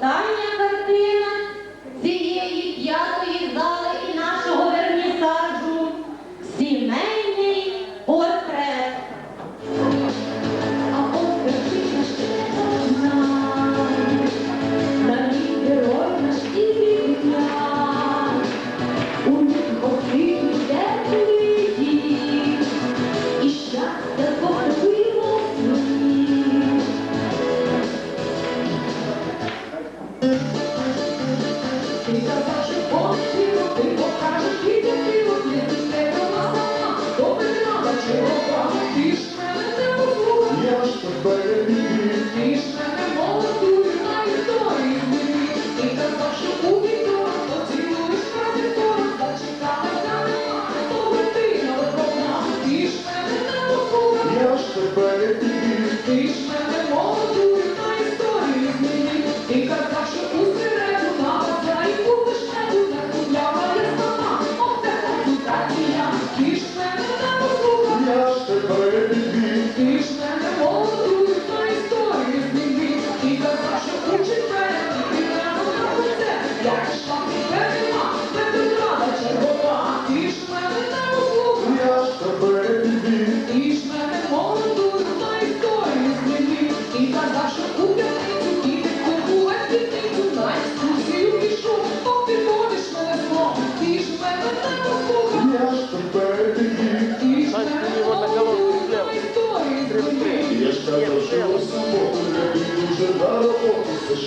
клопотання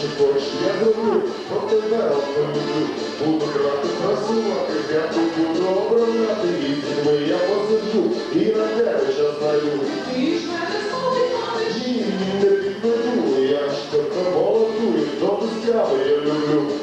більше борщ я говорю, про тебе люблю. Буду брати, просувати, я тут буду обробляти, і дітьми я посиджу, і на тебе час знаю. Ти? Ні, не підведу, я ж тебе молоду, і до я люблю.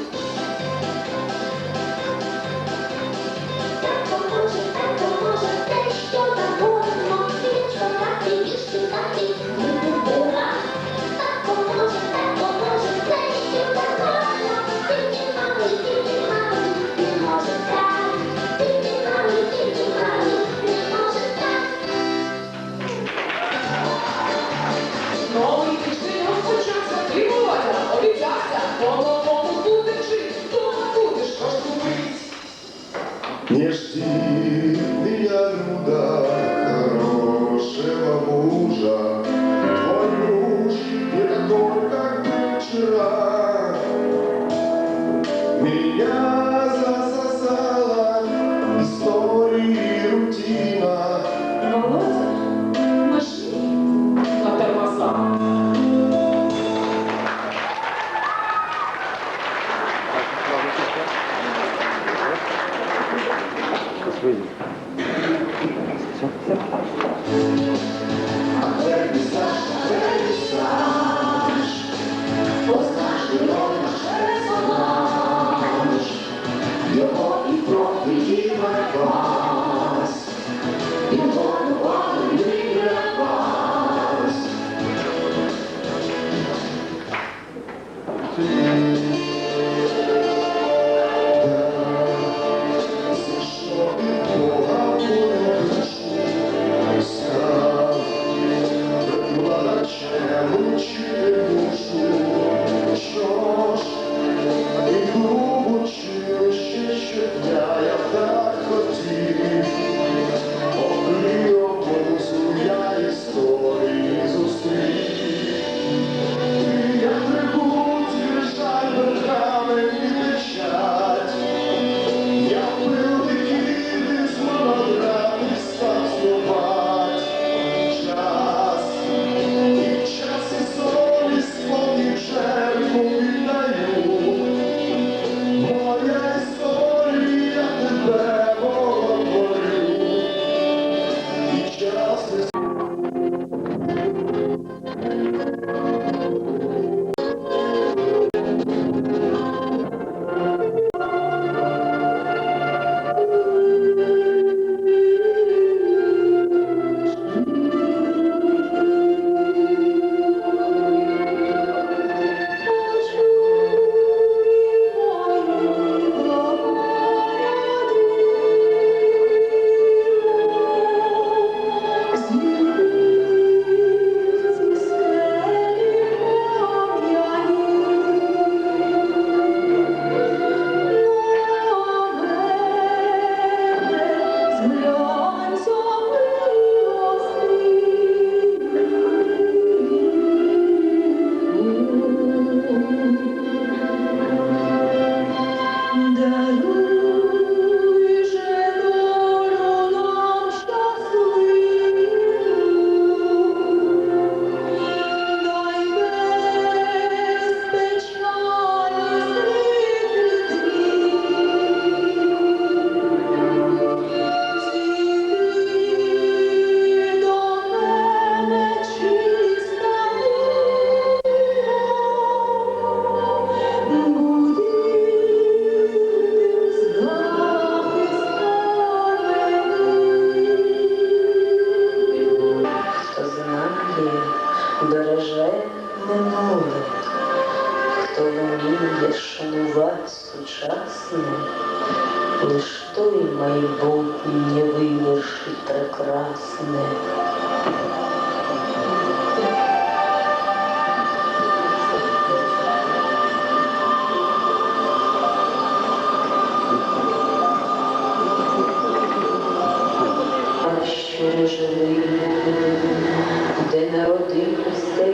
Де народився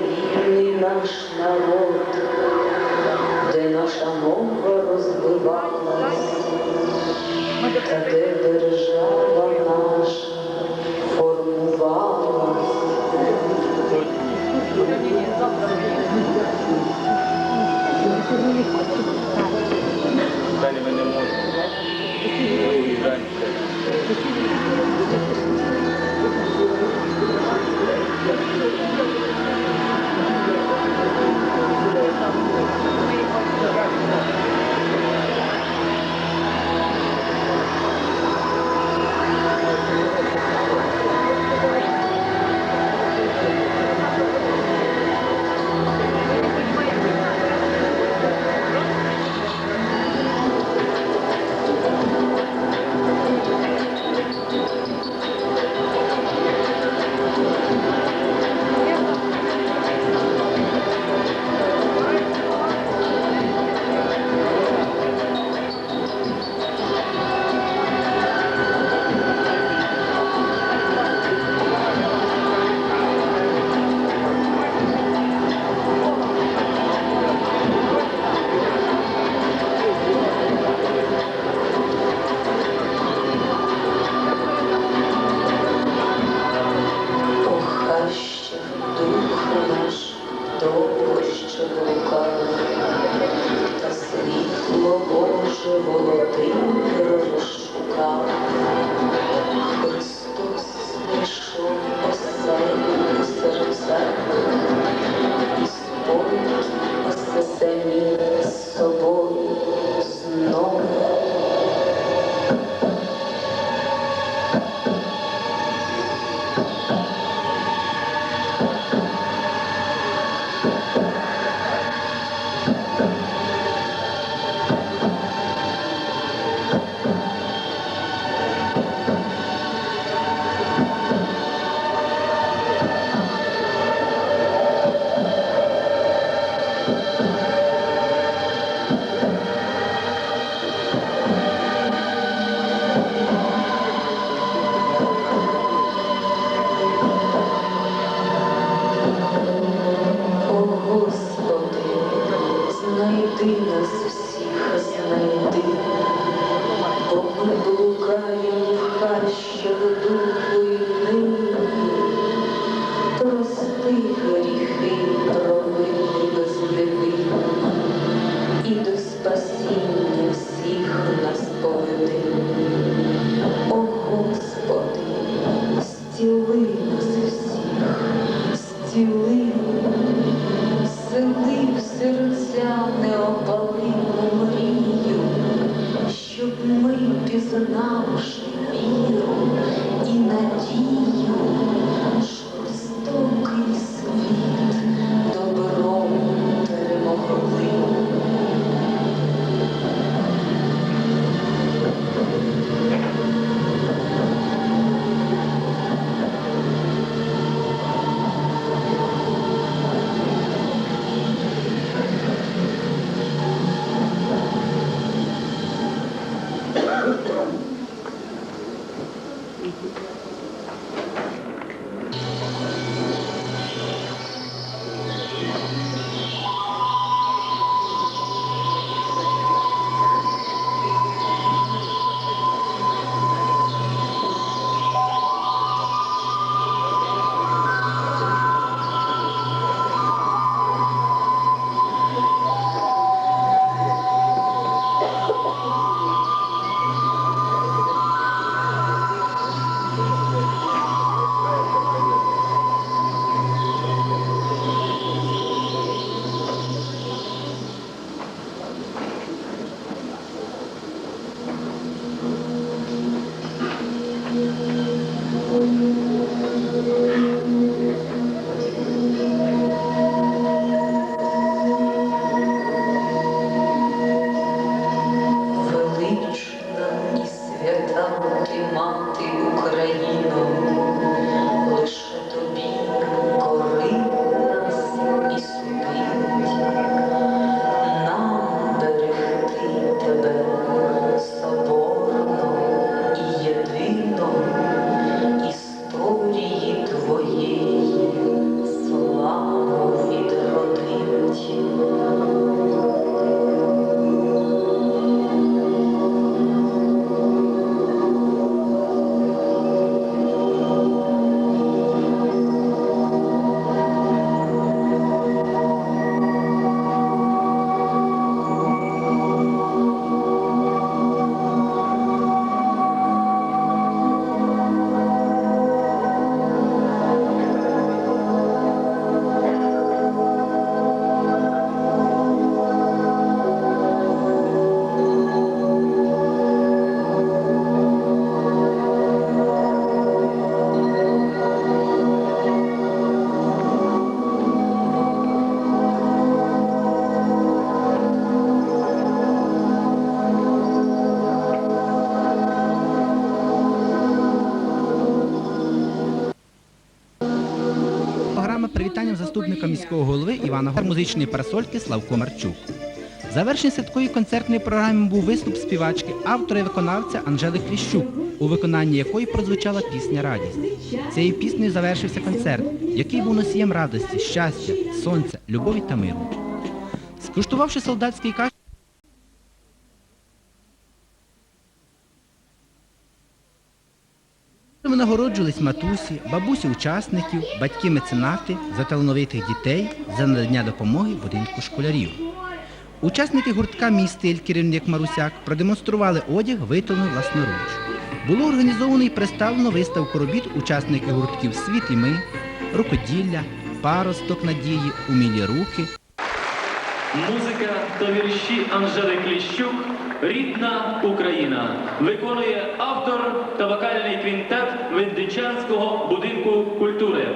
вільний наш народ, де наша мова розвивалась, міського голови Івана Гор музичної парасольки Славко Марчук. Завершення святкової концертної програми був виступ співачки, автора і виконавця Анжели Кліщук, у виконанні якої прозвучала пісня Радість. Цією піснею завершився концерт, який був носієм радості, щастя, сонця, любові та миру. Скуштувавши солдатський каш, Нагороджувались матусі, бабусі учасників, батьки меценати за талановитих дітей за надання допомоги будинку школярів. Учасники гуртка Мій стиль керівник Марусяк продемонстрували одяг, виготовлений власноруч. Було організовано і представлено виставку робіт учасників гуртків Світ і ми, рукоділля, паросток надії, умілі руки, Музика та вірші Анжели Кліщук Рідна Україна виконує автор та вокальний квінтет Вендичанського будинку культури.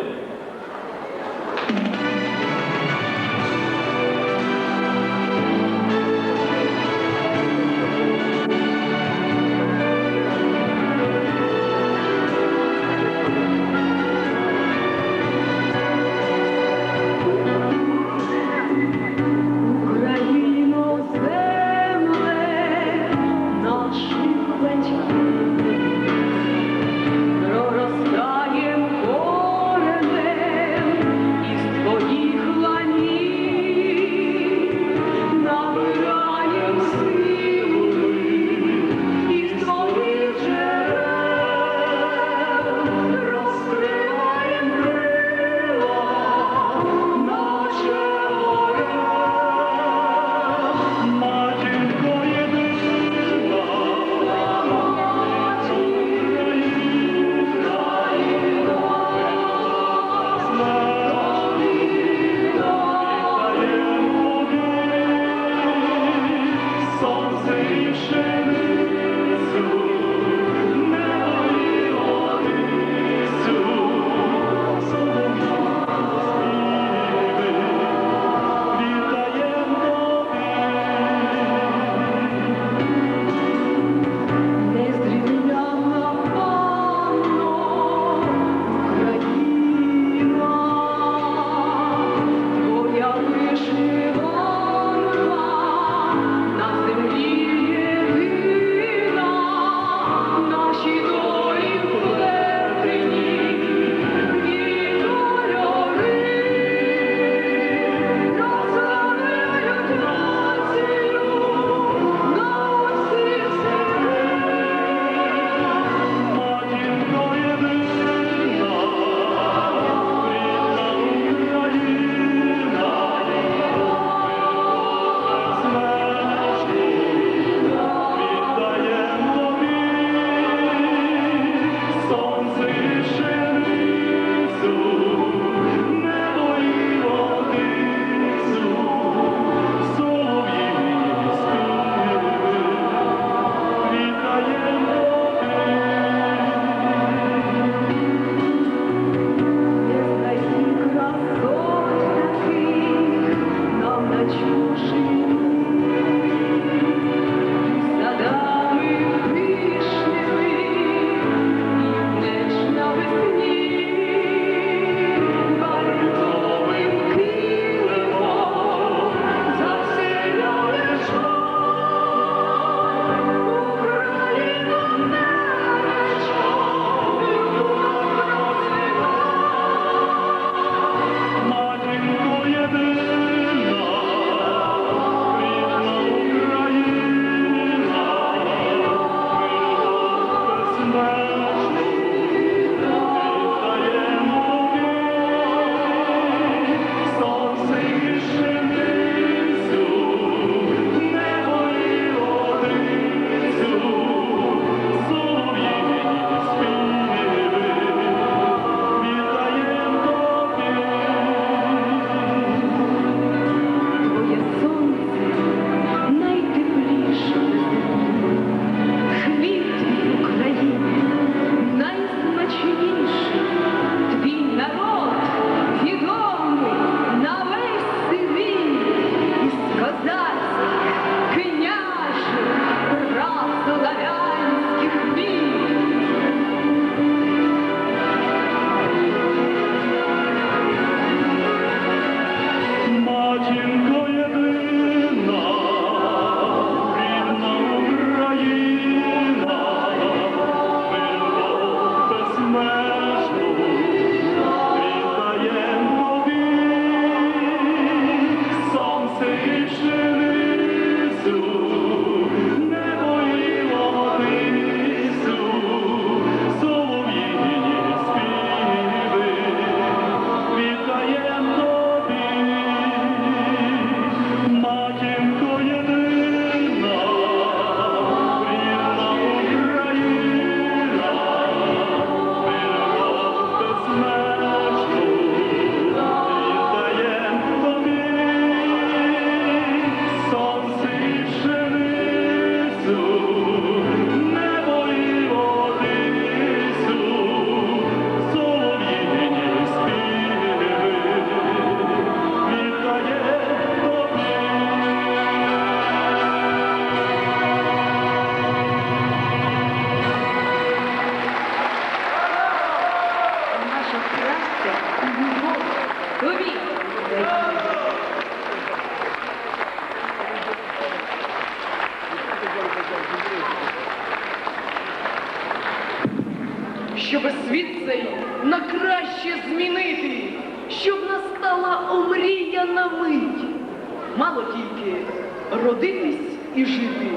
Жити,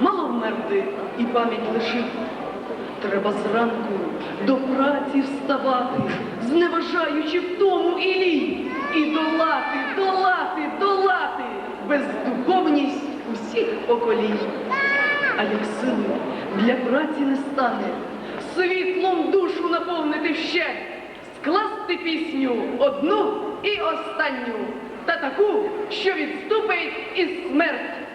мало вмерти і пам'ять лишити. Треба зранку до праці вставати, зневажаючи втому і лінь, і долати, долати, долати бездуховність усіх поколінь. А як сили для праці не стане, світлом душу наповнити ще, скласти пісню одну і останню, та таку, що відступить і смерть